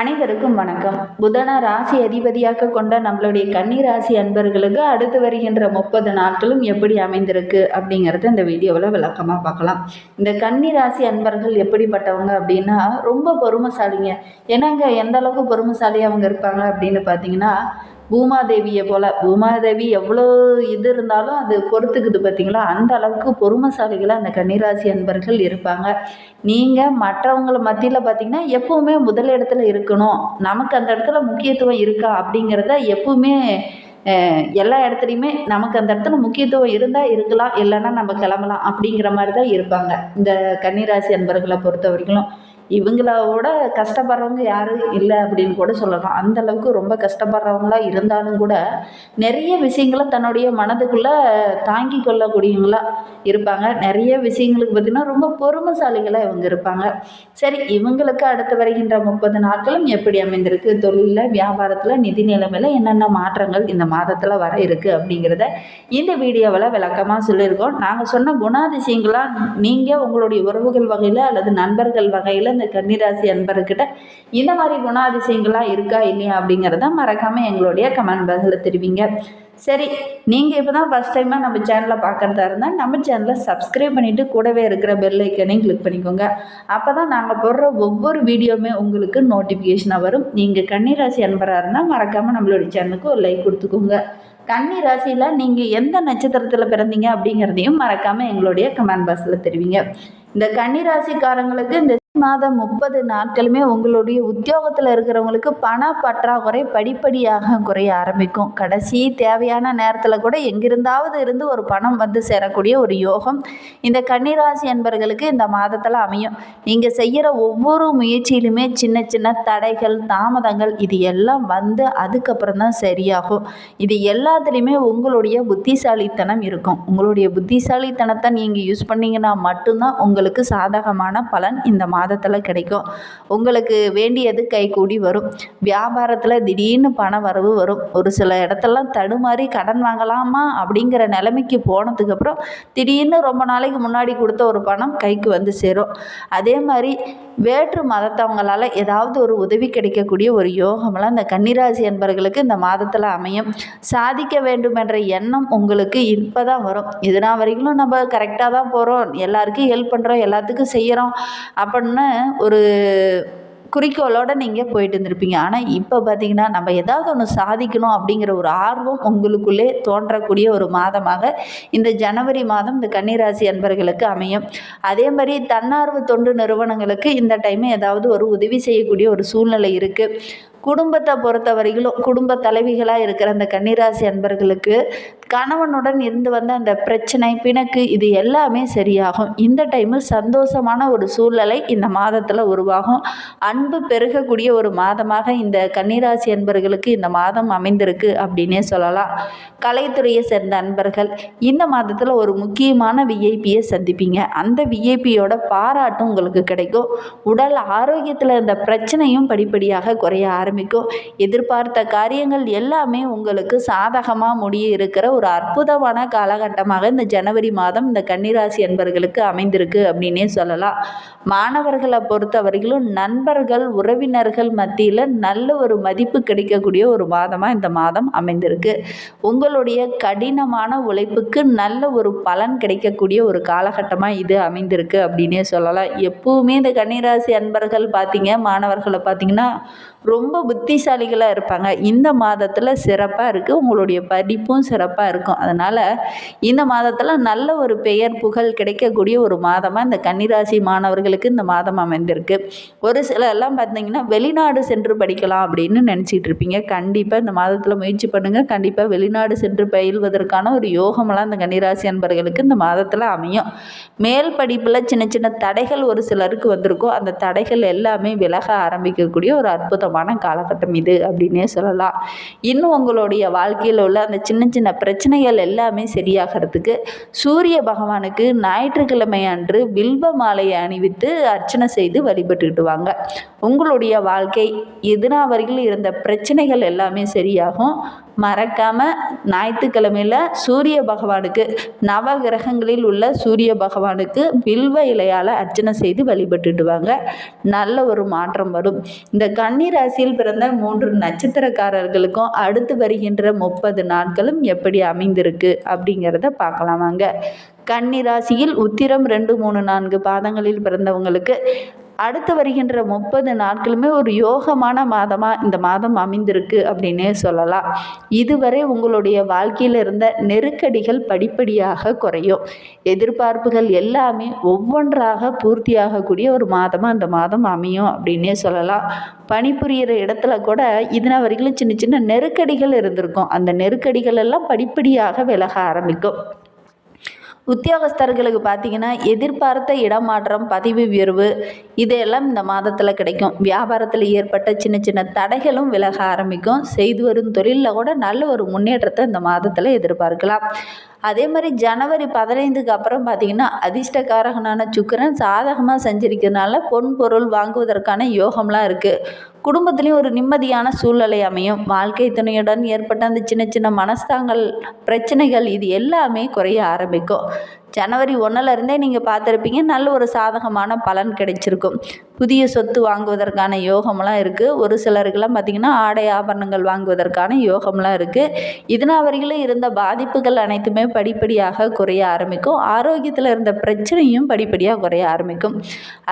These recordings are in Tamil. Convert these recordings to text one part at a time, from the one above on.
அனைவருக்கும் வணக்கம். புதன ராசி அதிபதியாக கொண்ட நம்மளுடைய கன்னி ராசி அன்பர்களுக்கு அடுத்து வருகின்ற முப்பது நாட்களும் எப்படி அமைந்திருக்கு அப்படிங்கிறத இந்த வீடியோவில் விளக்கமாக பார்க்கலாம். இந்த கன்னி ராசி அன்பர்கள் எப்படிப்பட்டவங்க அப்படின்னா ரொம்ப பொறுமைசாலிங்க. ஏன்னாங்க எந்த அளவுக்கு பொறுமைசாலி அவங்க இருப்பாங்க அப்படின்னு பார்த்தீங்கன்னா பூமாதேவியை போல். பூமாதேவி எவ்வளோ இது இருந்தாலும் அது பொறுத்துக்குது பார்த்தீங்களா அந்த அளவுக்கு பொறுமைசாலிகளாக அந்த கன்னிராசி அன்பர்கள் இருப்பாங்க. நீங்கள் மற்றவங்கள மத்தியில் பார்த்தீங்கன்னா எப்போவுமே முதலிடத்துல இருக்கணும். நமக்கு அந்த இடத்துல முக்கியத்துவம் இருக்கா அப்படிங்கிறத எப்பவுமே எல்லா இடத்துலையுமே நமக்கு அந்த இடத்துல முக்கியத்துவம் இருந்தால் இருக்கலாம் இல்லைன்னா நம்ம கிளம்பலாம் அப்படிங்கிற மாதிரி தான் இருப்பாங்க. இந்த கன்னிராசி அன்பர்களை பொறுத்த வரைக்கும். இவங்களோட கஷ்டப்படுறவங்க யாரும் இல்லை அப்படின்னு கூட சொல்லலாம். அந்த அளவுக்கு ரொம்ப கஷ்டப்படுறவங்களா இருந்தாலும் கூட நிறைய விஷயங்களை தன்னுடைய மனதுக்குள்ளே தாங்கி கொள்ளக்கூடியவங்களா இருப்பாங்க. நிறைய விஷயங்களுக்கு பார்த்திங்கன்னா ரொம்ப பொறுமைசாலிகளாக இவங்க இருப்பாங்க. சரி இவங்களுக்கு அடுத்து வருகின்ற முப்பது நாட்களும் எப்படி அமைந்திருக்கு? தொழிலில் வியாபாரத்தில் நிதி நிலைமையில் என்னென்ன மாற்றங்கள் இந்த மாதத்தில் வர இருக்குது அப்படிங்கிறத இந்த வீடியோவில் விளக்கமாக சொல்லியிருக்கோம். நாங்கள் சொன்ன குணாதிசயங்களாக நீங்கள் உங்களுடைய உறவுகள் வகையில் அல்லது நண்பர்கள் வகையில் இந்த கன்னிராசி அன்பர்கிட்ட இந்த மாதிரி குணாதிசயங்களாக இருக்கா இல்லையா அப்படிங்கிறத மறக்காமல் எங்களுடைய கமெண்ட் பாக்ஸில் தெரிவிங்க. சரி நீங்கள் இப்போ தான் ஃபஸ்ட் டைமாக நம்ம சேனலை பார்க்குறதா இருந்தால் நம்ம சேனலை சப்ஸ்கிரைப் பண்ணிவிட்டு கூடவே இருக்கிற பெல் ஐக்கனையும் கிளிக் பண்ணிக்கோங்க. அப்போ தான் நாங்கள் போடுற ஒவ்வொரு வீடியோவுமே உங்களுக்கு நோட்டிஃபிகேஷனாக வரும். நீங்கள் கன்னிராசி அன்பராக இருந்தால் மறக்காமல் நம்மளுடைய சேனலுக்கு ஒரு லைக் கொடுத்துக்கோங்க. கன்னி ராசியில் நீங்கள் எந்த நட்சத்திரத்தில் பிறந்தீங்க அப்படிங்கிறதையும் மறக்காமல் எங்களுடைய கமெண்ட் பாக்ஸில் தெரிவிங்க. இந்த கன்னி ராசிக்காரங்களுக்கு இந்த மாதம் முப்பது நாட்களுமே உங்களுடைய உத்தியோகத்தில் இருக்கிறவங்களுக்கு பண பற்றாக்குறை படிப்படியாக குறைய ஆரம்பிக்கும். கடைசி தேவையான நேரத்தில் கூட எங்கிருந்தாவது இருந்து ஒரு பணம் வந்து சேரக்கூடிய ஒரு யோகம் இந்த கன்னிராசி என்பர்களுக்கு இந்த மாதத்தில் அமையும். நீங்கள் செய்கிற ஒவ்வொரு முயற்சியிலுமே சின்ன சின்ன தடைகள் தாமதங்கள் இது எல்லாம் வந்து அதுக்கப்புறம் தான் சரியாகும். இது எல்லாத்துலேயுமே உங்களுடைய புத்திசாலித்தனம் இருக்கும். உங்களுடைய புத்திசாலித்தனத்தை நீங்கள் யூஸ் பண்ணிங்கன்னா மட்டும்தான் உங்களுக்கு சாதகமான பலன் இந்த மாதம் மாதத்தில் கிடைக்கும். உங்களுக்கு வேண்டியது கைகூடி வரும். வியாபாரத்தில் திடீர்னு பண வரவு வரும். ஒரு சில இடத்தெல்லாம் தடுமாறி கடன் வாங்கலாமா அப்படிங்கிற நிலைமைக்கு போனதுக்கப்புறம் திடீர்னு ரொம்ப நாளைக்கு முன்னாடி கொடுத்த ஒரு பணம் கைக்கு வந்து சேரும். அதே மாதிரி வேற்று மதத்தவங்களால் ஏதாவது ஒரு உதவி கிடைக்கக்கூடிய ஒரு யோகமெல்லாம் இந்த கன்னிராசி என்பர்களுக்கு இந்த மாதத்தில் அமையும். சாதிக்க வேண்டும் என்ற எண்ணம் உங்களுக்கு இப்போ தான் வரும் இதனால் வரைக்கும் நம்ம கரெக்டாக தான் போகிறோம் எல்லாருக்கும் ஹெல்ப் பண்ணுறோம் எல்லாத்துக்கும் செய்கிறோம் அப்படின்னு ஒரு குறிக்கோளோடு நீங்கள் போயிட்டு இருந்திருப்பீங்க. ஆனால் இப்போ பார்த்தீங்கன்னா நம்ம ஏதாவது ஒன்று சாதிக்கணும் அப்படிங்கிற ஒரு ஆர்வம் உங்களுக்குள்ளே தோன்றக்கூடிய ஒரு மாதமாக இந்த ஜனவரி மாதம் இந்த கன்னிராசி அன்பர்களுக்கு அமையும். அதே மாதிரி தன்னார்வ தொண்டு நிறுவனங்களுக்கு இந்த டைம் ஏதாவது ஒரு உதவி செய்யக்கூடிய ஒரு சூழ்நிலை இருக்குது குடும்பத்தை பொறுத்த வரையிலும் குடும்ப தலைவிகளாக இருக்கிற அந்த கன்னிராசி அன்பர்களுக்கு கணவனுடன் இருந்து வந்த அந்த பிரச்சனை பிணக்கு இது எல்லாமே சரியாகும். இந்த டைமு சந்தோஷமான ஒரு சூழ்நிலை இந்த மாதத்தில் உருவாகும். அன்பு பெருகக்கூடிய ஒரு மாதமாக இந்த கன்னிராசி அன்பர்களுக்கு இந்த மாதம் அமைந்திருக்கு அப்படின்னே சொல்லலாம். கலைத்துறையை சேர்ந்த அன்பர்கள் இந்த மாதத்தில் ஒரு முக்கியமான விஐபியை சந்திப்பீங்க. அந்த விஐபியோட பாராட்டும் உங்களுக்கு கிடைக்கும். உடல் ஆரோக்கியத்தில் இருந்த பிரச்சனையும் படிப்படியாக குறைய ஆரம்பிக்கும். எதிர்பார்த்த காரியங்கள் எல்லாமே உங்களுக்கு சாதகமாக முடிய இருக்கிற ஒரு அற்புதமான காலகட்டமாக இந்த ஜனவரி மாதம் இந்த கன்னிராசி அன்பர்களுக்கு அமைந்திருக்கு அப்படின்னே சொல்லலாம். மாணவர்களை பொறுத்தவரையிலும் நண்பர்கள் உறவினர்கள் மத்தியில் நல்ல ஒரு மதிப்பு கிடைக்கக்கூடிய ஒரு மாதமாக இந்த மாதம் அமைந்திருக்கு. உங்களுடைய கடினமான உழைப்புக்கு நல்ல ஒரு பலன் கிடைக்கக்கூடிய ஒரு காலகட்டமாக இது அமைந்திருக்கு அப்படின்னே சொல்லலாம். எப்பவுமே இந்த கன்னிராசி அன்பர்கள் பார்த்தீங்க மாணவர்களை பார்த்தீங்கன்னா ரொம்ப புத்திசாலிகளாக இருப்பாங்க. இந்த மாதத்தில் சிறப்பாக இருக்குது உங்களுடைய படிப்பும் சிறப்பாக இருக்கும். அதனால் இந்த மாதத்தில் நல்ல ஒரு பெயர் புகழ் கிடைக்கக்கூடிய ஒரு மாதமாக இந்த கன்னிராசி மாணவர்களுக்கு இந்த மாதம் அமைந்திருக்கு. ஒரு சிலர்லாம் பார்த்தீங்கன்னா வெளிநாடு சென்று படிக்கலாம் அப்படின்னு நினச்சிட்டு இருப்பீங்க. கண்டிப்பாக இந்த மாதத்தில் முயற்சி பண்ணுங்கள் கண்டிப்பாக வெளிநாடு சென்று பயில்வதற்கான ஒரு யோகமெல்லாம் இந்த கன்னிராசி அன்பர்களுக்கு இந்த மாதத்தில் அமையும். மேல் படிப்பில் சின்ன சின்ன தடைகள் ஒரு சிலருக்கு வந்திருக்கும். அந்த தடைகள் எல்லாமே விலக ஆரம்பிக்கக்கூடிய ஒரு அற்புதமான காலகட்டம் இது அப்படின்னே சொல்லலாம். இன்னும் உங்களுடைய வாழ்க்கையில் உள்ள அந்த சின்ன சின்ன பிரச்சனைகள் எல்லாமே சரியாகிறதுக்கு சூரிய பகவானுக்கு ஞாயிற்றுக்கிழமை அன்று வில்வ மாலையை அணிவித்து அர்ச்சனை செய்து வழிபட்டுக்கிட்டு வாங்க. உங்களுடைய வாழ்க்கை எதுனா வரையில் இருந்த பிரச்சனைகள் எல்லாமே சரியாகும். மறக்காமல் ஞாயிற்றுக்கிழமையில் சூரிய பகவானுக்கு நவ கிரகங்களில் உள்ள சூரிய பகவானுக்கு வில்வ இலையால் அர்ச்சனை செய்து வழிபட்டுட்டு வாங்க நல்ல ஒரு மாற்றம் வரும். இந்த கன்னி ராசியில் பிறந்த மூன்று நட்சத்திரக்காரர்களுக்கும் அடுத்து வருகின்ற முப்பது நாட்களும் எப்படி அமைந்திருக்கு அப்படிங்கிறத பார்க்கலாம் வாங்க. கன்னி ராசியில் உத்திரம் ரெண்டு மூணு நான்கு பாதங்களில் பிறந்தவங்களுக்கு அடுத்து வருகின்ற முப்பது நாட்களுமே ஒரு யோகமான மாதமாக இந்த மாதம் அமைந்திருக்கு அப்படின்னே சொல்லலாம். இதுவரை உங்களுடைய வாழ்க்கையில் இருந்த நெருக்கடிகள் படிப்படியாக குறையும். எதிர்பார்ப்புகள் எல்லாமே ஒவ்வொன்றாக பூர்த்தியாகக்கூடிய ஒரு மாதமாக அந்த மாதம் அமையும் அப்படின்னே சொல்லலாம். பணிபுரிகிற இடத்துல கூட இதனால் வரைக்கும் சின்ன சின்ன நெருக்கடிகள் இருந்திருக்கும். அந்த நெருக்கடிகள் எல்லாம் படிப்படியாக விலக ஆரம்பிக்கும். உத்தியோகஸ்தர்களுக்கு பார்த்தீங்கன்னா எதிர்பார்த்த இடமாற்றம் பதிவு உயர்வு இதையெல்லாம் இந்த மாதத்தில் கிடைக்கும். வியாபாரத்தில் ஏற்பட்ட சின்ன சின்ன தடைகளும் விலக ஆரம்பிக்கும். செய்து வரும் தொழிலில் கூட நல்ல ஒரு முன்னேற்றத்தை இந்த மாதத்தில் எதிர்பார்க்கலாம். அதே மாதிரி ஜனவரி பதினைந்துக்கு அப்புறம் பார்த்திங்கன்னா அதிர்ஷ்டக்காரகனான சுக்கிரன் சாதகமாக செஞ்சிருக்கிறதுனால பொன் பொருள் வாங்குவதற்கான யோகம்லாம் இருக்குது குடும்பத்துலேயும் ஒரு நிம்மதியான சூழ்நிலை அமையும். வாழ்க்கை துணையுடன் ஏற்பட்ட அந்த சின்ன சின்ன மனஸ்தாங்கள் பிரச்சனைகள் இது எல்லாமே குறைய ஆரம்பிக்கும். ஜனவரி ஒன்றிலருந்தே நீங்கள் பார்த்துருப்பீங்க. நல்ல ஒரு சாதகமான பலன் கிடைச்சிருக்கும். புதிய சொத்து வாங்குவதற்கான யோகம்லாம் இருக்குது ஒரு சிலருக்கெல்லாம் பார்த்திங்கன்னா ஆடை ஆபரணங்கள் வாங்குவதற்கான யோகம்லாம் இருக்குது இதனால் வரையிலும் இருந்த பாதிப்புகள் அனைத்துமே படிப்படியாக குறைய ஆரம்பிக்கும். ஆரோக்கியத்தில் இருந்த பிரச்சனையும் படிப்படியாக குறைய ஆரம்பிக்கும்.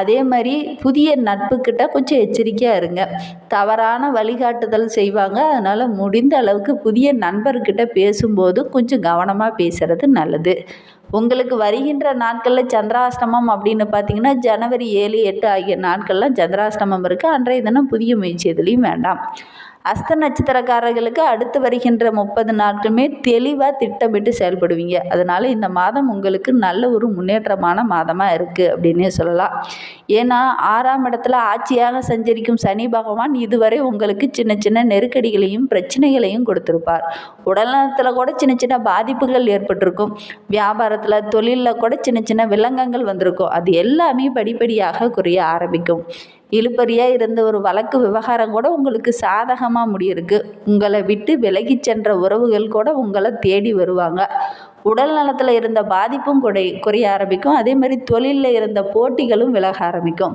அதே மாதிரி புதிய நட்புக்கிட்ட கொஞ்சம் எச்சரிக்கையாக இருங்க. தவறான வழிகாட்டுதல் செய்வாங்க. அதனால் முடிந்த அளவுக்கு புதிய நண்பர்கிட்ட பேசும்போது கொஞ்சம் கவனமாக பேசுகிறது நல்லது. உங்களுக்கு வருகின்ற நாட்களில் சந்திராஷ்டமம் அப்படின்னு பார்த்தீங்கன்னா ஜனவரி ஏழு எட்டு ஆகிய நாட்கள்லாம் சந்திராஷ்டமம் இருக்குது அன்றைய தினம் புதிய முயற்சி எதுலேயும் வேண்டாம். அஸ்த நட்சத்திரக்காரர்களுக்கு அடுத்து வருகின்ற முப்பது நாட்களுமே தெளிவாக திட்டமிட்டு செயல்படுவீங்க. அதனால் இந்த மாதம் உங்களுக்கு நல்ல ஒரு முன்னேற்றமான மாதமாக இருக்குது அப்படின்னே சொல்லலாம். ஏன்னா ஆறாம் இடத்துல ஆட்சியாக சஞ்சரிக்கும் சனி பகவான் இதுவரை உங்களுக்கு சின்ன சின்ன நெருக்கடிகளையும் பிரச்சனைகளையும் கொடுத்துருப்பார். உடல்நலத்தில் கூட சின்ன சின்ன பாதிப்புகள் ஏற்பட்டிருக்கும். வியாபாரத்தில் தொழிலில் கூட சின்ன சின்ன விலங்கங்கள் வந்திருக்கும். அது எல்லாமே படிப்படியாக குறைய ஆரம்பிக்கும். இழுபறியாக இருந்த ஒரு வழக்கு விவகாரம் கூட உங்களுக்கு சாதகமாக முடியிருக்கு. உங்களை விட்டு விலகி சென்ற உறவுகள் கூட உங்களை தேடி வருவாங்க. உடல் நலத்தில் இருந்த பாதிப்பும் குறை குறைய ஆரம்பிக்கும். அதே மாதிரி தொழிலில் இருந்த போட்டிகளும் விலக ஆரம்பிக்கும்.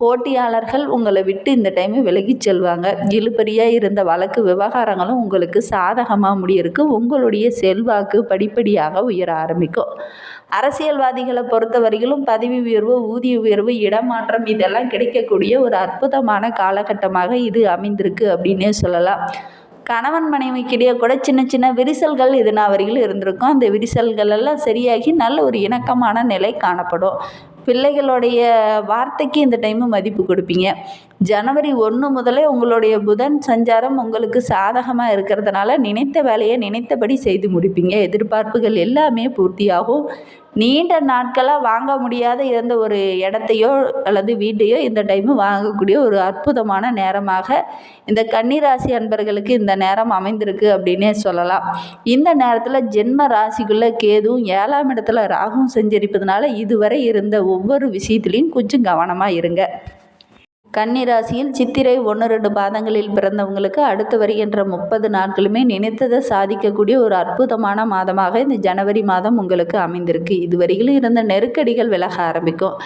போட்டியாளர்கள் உங்களை விட்டு இந்த டைமு விலகி செல்வாங்க. இழுபறியாக இருந்த வழக்கு விவகாரங்களும் உங்களுக்கு சாதகமாக முடியிருக்கு உங்களுடைய செல்வாக்கு படிப்படியாக உயர ஆரம்பிக்கும். அரசியல்வாதிகளை பொறுத்தவரையிலும் பதவி உயர்வு ஊதிய உயர்வு இடமாற்றம் இதெல்லாம் கிடைக்கக்கூடிய ஒரு அற்புதமான காலகட்டமாக இது அமைந்திருக்கு அப்படின்னே சொல்லலாம். கணவன் மனைவிக்கிடையே கூட சின்ன சின்ன விரிசல்கள் இதுனா வரையில் இருந்திருக்கும். அந்த விரிசல்கள் எல்லாம் சரியாகி நல்ல ஒரு இணக்கமான நிலை காணப்படும். பிள்ளைகளுடைய வார்த்தைக்கு இந்த டைமு மதிப்பு கொடுப்பீங்க. ஜனவரி ஒன்று முதலே உங்களுடைய புதன் சஞ்சாரம் உங்களுக்கு சாதகமாக இருக்கிறதுனால நினைத்த வேலையை நினைத்தபடி செய்து முடிப்பீங்க. எதிர்பார்ப்புகள் எல்லாமே பூர்த்தியாகும். நீண்ட நாட்களாக வாங்க முடியாத இருந்த ஒரு இடத்தையோ அல்லது வீட்டையோ இந்த டைமு வாங்கக்கூடிய ஒரு அற்புதமான நேரமாக இந்த கன்னிராசி அன்பர்களுக்கு இந்த நேரம் அமைந்திருக்கு அப்படின்னே சொல்லலாம். இந்த நேரத்தில் ஜென்ம ராசிக்குள்ளே கேதுவும் ஏழாம் இடத்துல ராகும் செஞ்சரிப்பதுனால இதுவரை இருந்த ஒவ்வொரு விஷயத்துலேயும் கொஞ்சம் கவனமாக இருங்க. கன்னிராசியில் சித்திரை ஒன்று ரெண்டு பாதங்களில் பிறந்தவங்களுக்கு அடுத்து வருகின்ற முப்பது நாட்களுமே நினைத்ததை சாதிக்கக்கூடிய ஒரு அற்புதமான மாதமாக இந்த ஜனவரி மாதம் உங்களுக்கு அமைந்திருக்கு. இதுவரையிலும் இருந்த நெருக்கடிகள் விலக ஆரம்பிக்கும்.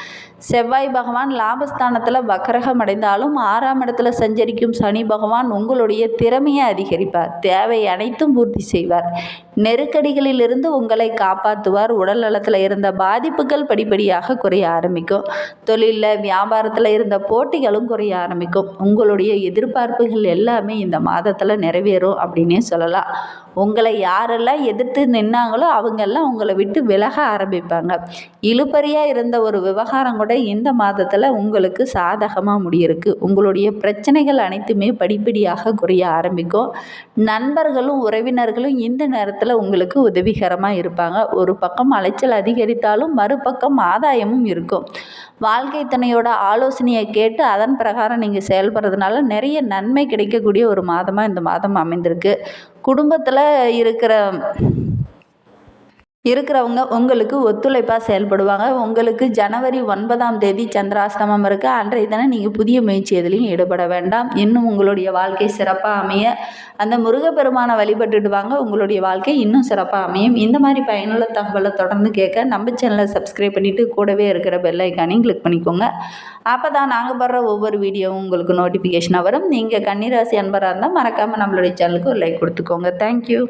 செவ்வாய் பகவான் லாபஸ்தானத்தில் வக்கரகம் அடைந்தாலும் ஆறாம் இடத்துல சஞ்சரிக்கும் சனி பகவான் உங்களுடைய திறமையை அதிகரிப்பார். தேவை அனைத்தும் பூர்த்தி செய்வார். நெருக்கடிகளிலிருந்து உங்களை காப்பாற்றுவார். உடல் நலத்தில் இருந்த பாதிப்புகள் படிப்படியாக குறைய ஆரம்பிக்கும். தொழிலில் வியாபாரத்தில் இருந்த போட்டிகளும் குறைய ஆரம்பிக்கும். உங்களுடைய எதிர்பார்ப்புகள் எல்லாமே இந்த மாதத்தில் நிறைவேறும் அப்படின்னே சொல்லலாம். உங்களை யாரெல்லாம் எதிர்த்து நின்னாங்களோ அவங்கெல்லாம் உங்களை விட்டு விலக ஆரம்பிப்பாங்க. இழுபறியாக இருந்த ஒரு விவகாரம் கூட இந்த மாதத்தில் உங்களுக்கு சாதகமாக முடியிருக்கு. உங்களுடைய பிரச்சனைகள் அனைத்துமே படிப்படியாக குறைய ஆரம்பிக்கும். நண்பர்களும் உறவினர்களும் இந்த நேரத்தில் உங்களுக்கு உதவிகரமாக இருப்பாங்க. ஒரு பக்கம் அலைச்சல் அதிகரித்தாலும் மறுபக்கம் ஆதாயமும் இருக்கும். வாழ்க்கை துணையோட ஆலோசனையை கேட்டு அதன் பிரகாரம் நீங்கள் செயல்படுறதுனால நிறைய நன்மை கிடைக்கக்கூடிய ஒரு மாதமாக இந்த மாதம் அமைந்திருக்கு. குடும்பத்தில் இருக்கிற இருக்கிறவங்க உங்களுக்கு ஒத்துழைப்பாக செயல்படுவாங்க. உங்களுக்கு ஜனவரி ஒன்பதாம் தேதி சந்திராஷ்டமம் இருக்குது அன்றைய தினம் நீங்கள் புதிய முயற்சி எதுலையும் ஈடுபட வேண்டாம். இன்னும் உங்களுடைய வாழ்க்கை சிறப்பாக அமைய. அந்த முருகப்பெருமானை வழிபட்டுட்டு வாங்க. உங்களுடைய வாழ்க்கை இன்னும் சிறப்பாக அமையும். இந்த மாதிரி பயனுள்ள தகவலை தொடர்ந்து கேட்க நம்ம சேனலை சப்ஸ்கிரைப் பண்ணிவிட்டு கூடவே இருக்கிற பெல் ஐக்கானையும் கிளிக் பண்ணிக்கோங்க. அப்போ தான் நாங்கள் போடுற ஒவ்வொரு வீடியோவும் உங்களுக்கு நோட்டிஃபிகேஷனாக வரும். நீங்கள் கன்னிராசி அன்பராக இருந்தால் மறக்காமல் நம்மளுடைய சேனலுக்கு ஒரு லைக் கொடுத்துக்கோங்க. தேங்க்யூ